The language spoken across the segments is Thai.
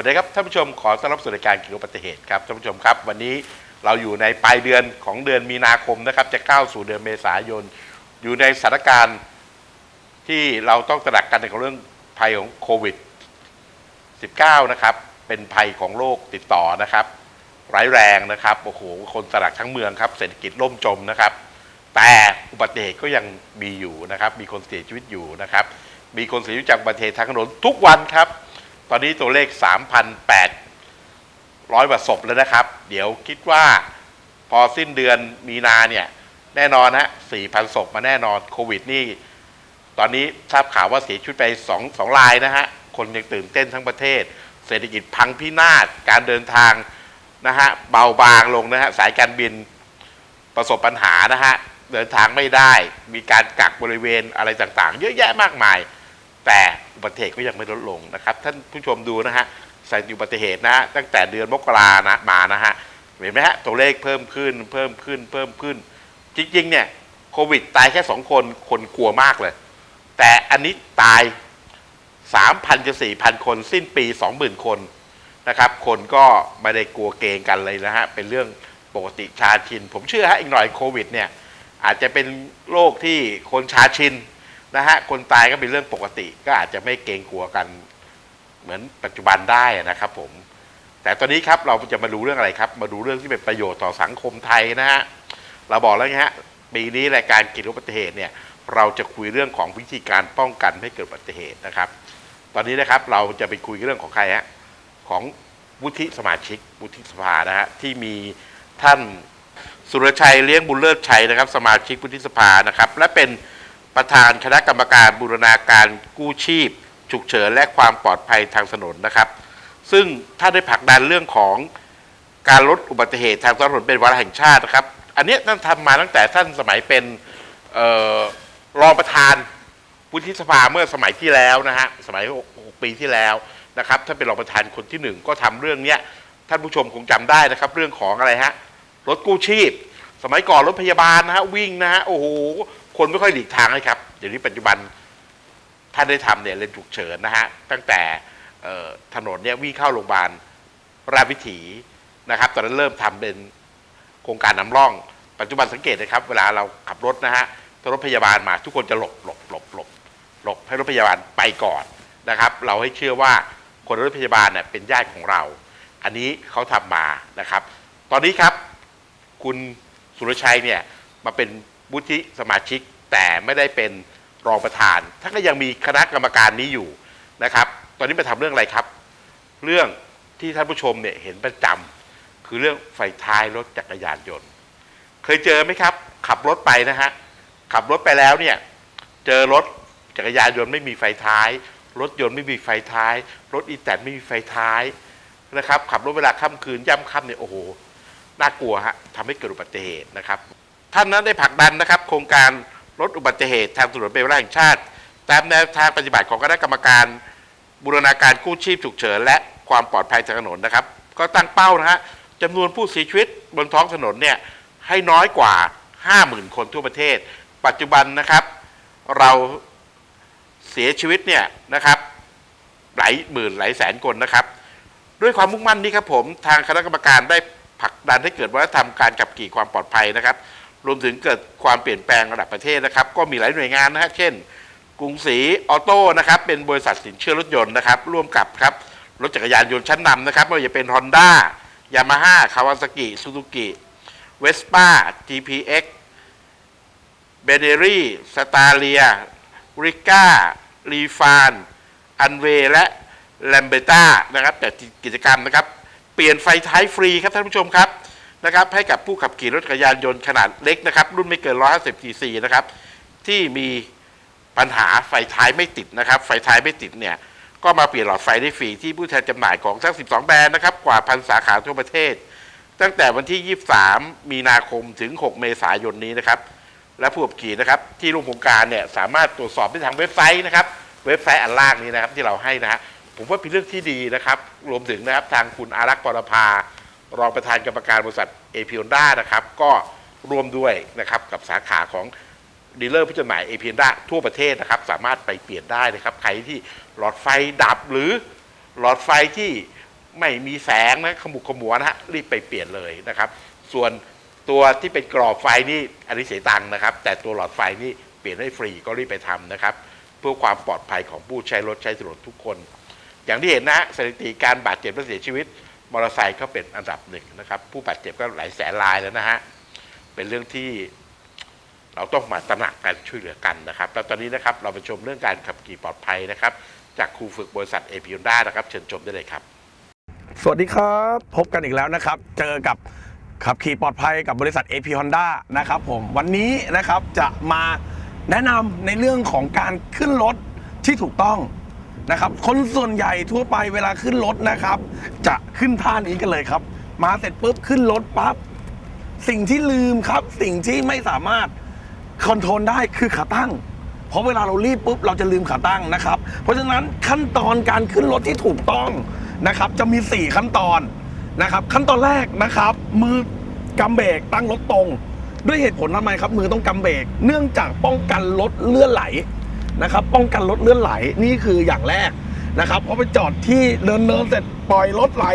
วัสดีครับท่านผู้ชมขอต้อนรับสู่รายการเกี่ยวกับอุบัติเหตุครับท่านผู้ชมครับ วันนี้เราอยู่ในปลายเดือนของเดือนมีนาคมนะครับ จะเข้าสู่เดือนเมษายน อยู่ในสถานการณ์ที่เราต้องตระหนักกันในเรื่องภัยของโควิด 19 นะครับ เป็นภัยของโรคติดต่อนะครับ ร้ายแรงนะครับโอ้โหคนตระหนักทั้งเมืองครับเศรษฐกิจล่มจมนะครับ แต่อุบัติเหตุก็ยังมีอยู่นะครับ มีคนเสียชีวิตอยู่นะครับ มีคนเสียชีวิตจากอุบัติเหตุทางถนนทุกวันครับ ตอนนี้ตัวเลข 3,800กว่าศพแล้วนะครับ เดี๋ยวคิดว่าพอสิ้นเดือนมีนาเนี่ย แน่นอนฮะ4,000ศพมาแน่นอนโควิดนี่ ตอนนี้ทราบข่าวว่าเสียชีวิตไป2 2รายนะฮะ คนยังตื่นเต้นทั้งประเทศ เศรษฐกิจพังพินาศการเดินทางนะฮะเบาบางลงนะฮะสายการบินประสบปัญหานะฮะเดินทางไม่ได้มีการกักบริเวณอะไรต่างๆ เยอะแยะมากมาย แต่อุบัติเหตุก็ยังไม่ลดลงนะครับ ท่านผู้ชมดูนะฮะสถิติอุบัติเหตุนะฮะตั้งแต่เดือนมกรานะมานะฮะเห็นไหมฮะตัวเลขเพิ่มขึ้นเพิ่มขึ้นเพิ่มขึ้น จริงๆเนี่ยโควิดตายแค่สองคนคนกลัวมากเลย แต่อันนี้ตาย 3,000จะ4,000 คน สิ้นปี 20,000 คนนะครับ คนก็ไม่ได้กลัวเกงกันเลยนะฮะ เป็นเรื่องปกติชาชิน ผมเชื่อฮะอีกหน่อยโควิดเนี่ยอาจจะเป็นโรคที่คนชาชิน นะฮะคนตายก็เป็นเรื่องปกติ ก็อาจจะไม่เกรงกลัวกันเหมือนปัจจุบันได้นะครับผม แต่ตอนนี้ครับเราจะมาดูเรื่องอะไรครับ มาดูเรื่องที่เป็นประโยชน์ต่อสังคมไทยนะฮะเราบอกแล้วไงฮะปีนี้รายการเกี่ยวกับอุบัติเหตุเนี่ยเราจะคุยเรื่องของวิธีการป้องกันไม่เกิดอุบัติเหตุนะครับ ตอนนี้นะครับเราจะไปคุยเรื่องของใครฮะของวุฒิสมาชิกวุฒิสภานะฮะที่มีท่านสุรชัยเลี้ยงบุญเลิศชัยนะครับ สมาชิกวุฒิสภานะครับ และเป็น ประธานคณะกรรมการบูรณาการกู้ชีพ ฉุกเฉินและความปลอดภัยทางถนนนะครับ ซึ่งท่านได้ผลักดันเรื่องของการลดอุบัติเหตุทางถนนเป็นวาระแห่งชาตินะครับ อันนี้ท่านทำมาตั้งแต่ท่านสมัยเป็นออรองประธานวุฒิสภาเมื่อสมัยที่แล้วนะฮะสมัยหกปีที่แล้วนะครับท่านเป็นรองประธานคนที่หนึ่งก็ทำเรื่องเนี้ยท่านผู้ชมคงจำได้นะครับ เรื่องของอะไรฮะรถกู้ชีพ สมัยก่อนรถพยาบาลนะฮะวิ่งนะฮะโอ้โห คนไม่ค่อยหลีกทางเลยครับเดี๋ยวนี้ปัจจุบันท่านได้ทำเนี่ยเลนฉุกเฉินนะฮะตั้งแต่ถนนเนี่ยวิ่งเข้าโรงพยาบาลราชวิถีนะครับ ตอนนั้นเริ่มทำเป็นโครงการนำร่อง ปัจจุบันสังเกตนะครับ เวลาเราขับรถนะฮะถ้ารถพยาบาลมาทุกคนจะหลบหลบหลบหลบหลบให้รถพยาบาลไปก่อนนะครับ เราให้เชื่อว่าคนรถพยาบาลเนี่ยเป็นญาติของเรา อันนี้เขาทำมานะครับ ตอนนี้ครับ คุณสุรชัยเนี่ยมาเป็น วุฒิสมาชิกแต่ไม่ได้เป็นรองประธานท่านก็ยังมีคณะกรรมการนี้อยู่นะครับ ตอนนี้มาทำเรื่องอะไรครับ เรื่องที่ท่านผู้ชมเนี่ยเห็นประจำคือเรื่องไฟท้ายรถจักรยานยนต์ เคยเจอไหมครับ ขับรถไปนะฮะขับรถไปแล้วเนี่ยเจอรถจักรยานยนต์ไม่มีไฟท้าย รถยนต์ไม่มีไฟท้าย รถอีแตนไม่มีไฟท้ายนะครับ ขับรถเวลาค่ำคืนย่ำค่ำเนี่ยโอ้โหน่ากลัวฮะทำให้เกิดอุบัติเหตุนะครับ ท่านนั้นได้ผลักดันนะครับ โครงการลดอุบัติเหตุทางถนนเป็นวารแห่งชาติ ตามแนวทางปฏิบัติของคณะกรรมการบูรณาการกู้ชีพฉุกเฉินและความปลอดภัยทางถนนนะครับ ก็ตั้งเป้านะฮะจำนวนผู้เสียชีวิตบนท้องถนนเนี่ยให้น้อยกว่า 50,000 คนทั่วประเทศ ปัจจุบันนะครับ เราเสียชีวิตเนี่ยนะครับหลายหมื่นหลายแสนคนนะครับ ด้วยความมุ่งมั่นนี้ครับผมทางคณะกรรมการได้ผลักดันให้เกิดวัฒนธรรมการขับขี่ความปลอดภัยนะครับ รวมถึงเกิดความเปลี่ยนแปลงระดับประเทศนะครับ ก็มีหลายหน่วยงานนะฮะเช่น กรุงศรีออโต้นะครับเป็นบริษัทสินเชื่อรถยนต์นะครับ ร่วมกับครับรถจักรยานยนต์ชั้นนำนะครับไม่ว่าจะเป็น Honda Yamaha Kawasaki Suzuki Vespa GPX เบเนรี่สตาเลียริก้ารีฟานอันเวและแลมเบต้านะครับแต่กิจกรรมนะครับ เปลี่ยนไฟท้ายฟรีครับท่านผู้ชมครับ นะครับให้กับผู้ขับขี่รถจักรยานยนต์ขนาดเล็กนะครับ รุ่นไม่เกิน 150 cc นะครับ ที่มีปัญหาไฟท้ายไม่ติดนะครับ ไฟท้ายไม่ติดเนี่ย ก็มาเปลี่ยนหลอดไฟได้ฟรีที่ผู้แทนจำหน่ายของทั้ง 12 แบรนด์นะครับ กว่าพันสาขาทั่วประเทศ ตั้งแต่วันที่ 23 มีนาคมถึง 6 เมษายนนี้นะครับ และผู้ขับขี่นะครับ ที่ร่วมโครงการเนี่ยสามารถตรวจสอบได้ทางเว็บไซต์นะครับ เว็บไซต์อันล่างนี้นะครับที่เราให้นะฮะผมว่าเป็นเรื่องที่ดีนะครับ รวมถึงนะครับทางคุณอารักษ์ปรภา รองประธานกรรมการบริษัทเอพิอนด้านะครับก็ร่วมด้วยนะครับกับสาขาของดีลเลอร์ผู้จำหน่ายเอพิอนด้าทั่วประเทศนะครับ สามารถไปเปลี่ยนได้นะครับใครที่หลอดไฟดับหรือหลอดไฟที่ไม่มีแสงนะขมุกขมัวนะฮะรีบไปเปลี่ยนเลยนะครับ ส่วนตัวที่เป็นกรอบไฟนี่อันนี้เสียตังค์นะครับ แต่ตัวหลอดไฟนี่เปลี่ยนให้ฟรีก็รีบไปทำนะครับ เพื่อความปลอดภัยของผู้ใช้รถใช้ถนนทุกคน อย่างที่เห็นนะฮะสถิติการบาดเจ็บและเสียชีวิต มอเตอร์ไซค์ก็เป็นอันดับหนึ่งนะครับ ผู้บาดเจ็บก็หลายแสนรายแล้วนะฮะ เป็นเรื่องที่เราต้องมาตระหนักกันช่วยเหลือกันนะครับ แล้วตอนนี้นะครับเราไปชมเรื่องการขับขี่ปลอดภัยนะครับ จากครูฝึกบริษัทเอพิยนด้านะครับ เชิญชมได้เลยครับ สวัสดีครับ พบกันอีกแล้วนะครับ เจอกับขับขี่ปลอดภัยกับบริษัท AP Honda นะครับผมวันนี้นะครับจะมาแนะนำในเรื่องของการขึ้นรถที่ถูกต้อง นะครับคนส่วนใหญ่ทั่วไปเวลาขึ้นรถนะครับ จะขึ้นท่านี้กันเลยครับ มาเสร็จปุ๊บขึ้นรถปั๊บสิ่งที่ลืมครับ สิ่งที่ไม่สามารถคอนโทรลได้คือขาตั้ง เพราะเวลาเรารีบปุ๊บเราจะลืมขาตั้งนะครับ เพราะฉะนั้นขั้นตอนการขึ้นรถที่ถูกต้องนะครับ จะมี 4 ขั้นตอนนะครับ ขั้นตอนแรกนะครับ มือกำเบรกตั้งรถตรง ด้วยเหตุผลทำไมครับ มือต้องกำเบรกเนื่องจากป้องกันรถเลื่อนไหล นะครับ ป้องกันรถเลื่อนไหลนี่คืออย่างแรกนะครับพอไปจอดที่เนินเนินเสร็จปล่อยรถไหล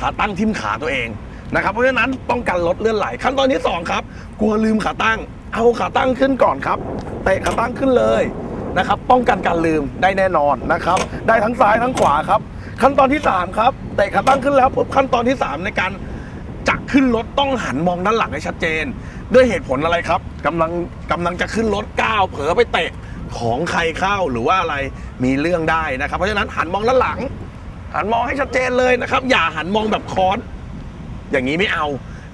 ขาตั้งทิ่มขาตัวเองนะครับเพราะฉะนั้นป้องกันรถเลื่อนไหลขั้นตอนที่สองครับกลัวลืมขาตั้ง เอาขาตั้งขึ้นก่อนครับเตะขาตั้งขึ้นเลยนะครับ ป้องกันการลืมได้แน่นอนนะครับ ได้ทั้งซ้ายทั้งขวาครับ ขั้นตอนที่สามครับเตะขาตั้งขึ้นแล้วปุ๊บขั้นตอนที่สามในการจะขึ้นรถต้องหันมองด้านหลังให้ชัดเจน ด้วยเหตุผลอะไรครับกำลังกำลังจะขึ้นรถก้าวเผลอไปเตะ ของใครเข้าหรือว่าอะไรมีเรื่องได้นะครับ เพราะฉะนั้นหันมองด้านหลัง หันมองให้ชัดเจนเลยนะครับ อย่าหันมองแบบคอนอย่างนี้ไม่เอา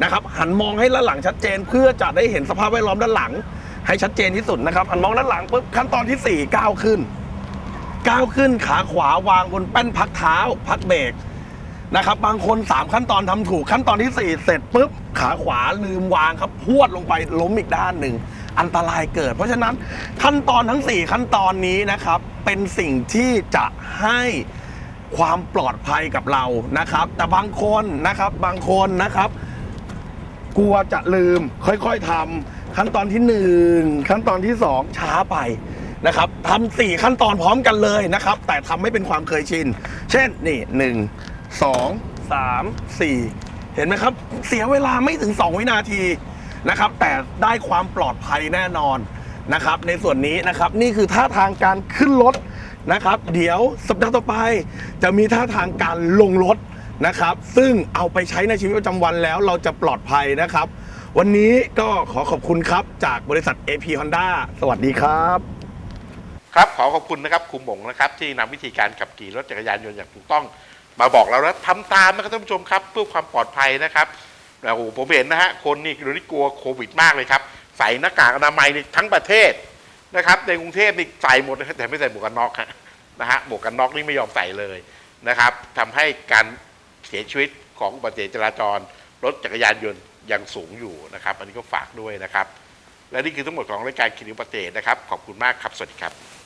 นะครับ หันมองให้ด้านหลังชัดเจน เพื่อจะได้เห็นสภาพแวดล้อมด้านหลัง ให้ชัดเจนที่สุดนะครับ หันมองด้านหลังปุ๊บขั้นตอนที่สี่ก้าวขึ้นก้าวขึ้นขาขวาวางบนแป้นพักเท้า พักเบรกนะครับ บางคน 3 ขั้นตอนทำถูกขั้นตอนที่ 4 เสร็จปุ๊บขาขวาลืมวางครับพวดลงไปล้มอีกด้านหนึ่ง อันตรายเกิด เพราะฉะนั้นขั้นตอนทั้ง 4 ขั้นตอนนี้นะครับ เป็นสิ่งที่จะให้ความปลอดภัยกับเรานะครับ แต่บางคนนะครับบางคนนะครับ กลัวจะลืมค่อยๆทำขั้นตอนที่ 1 ขั้นตอนที่ 2 ช้าไปนะครับทำสี่ขั้นตอนพร้อมกันเลยนะครับ แต่ทำไม่เป็นความเคยชิน เช่นนี่หนึ่งสองสามสี่เห็นไหมครับ เสียเวลาไม่ถึง 2 วินาที นะครับแต่ได้ความปลอดภัยแน่นอนนะครับ ในส่วนนี้นะครับนี่คือท่าทางการขึ้นรถนะครับ เดี๋ยวสัปดาห์ต่อไป จะมีท่าทางการลงรถนะครับ ซึ่งเอาไปใช้ในชีวิตประจำวันแล้วเราจะปลอดภัยนะครับ วันนี้ก็ขอขอบคุณครับจากบริษัท AP Honda สวัสดีครับ ครับขอขอบคุณนะครับครูหมงนะครับ ที่นำวิธีการขับขี่รถจักรยานยนต์อย่างถูกต้อง มาบอกเราแล้วทำตามนะครับท่านผู้ชมครับเพื่อความปลอดภัยนะครับ โอ้โหผมเห็นนะฮะคนนี่เดี๋ยวนี้กลัวโควิดมากเลยครับ ใส่หน้ากากอนามัยนี่ทั้งประเทศนะครับ ในกรุงเทพนี่ใส่หมดนะแต่ไม่ใส่หมวกกันน็อกฮะนะฮะหมวกกันน็อกนี่ไม่ยอมใส่เลยนะครับทำให้การเสียชีวิตของอุบัติเหตุจราจรรถจักรยานยนต์ยังสูงอยู่นะครับ อันนี้ก็ฝากด้วยนะครับ และนี่คือทั้งหมดของรายการคินิวปฏิเหตุนะครับ ขอบคุณมากครับ สวัสดีครับ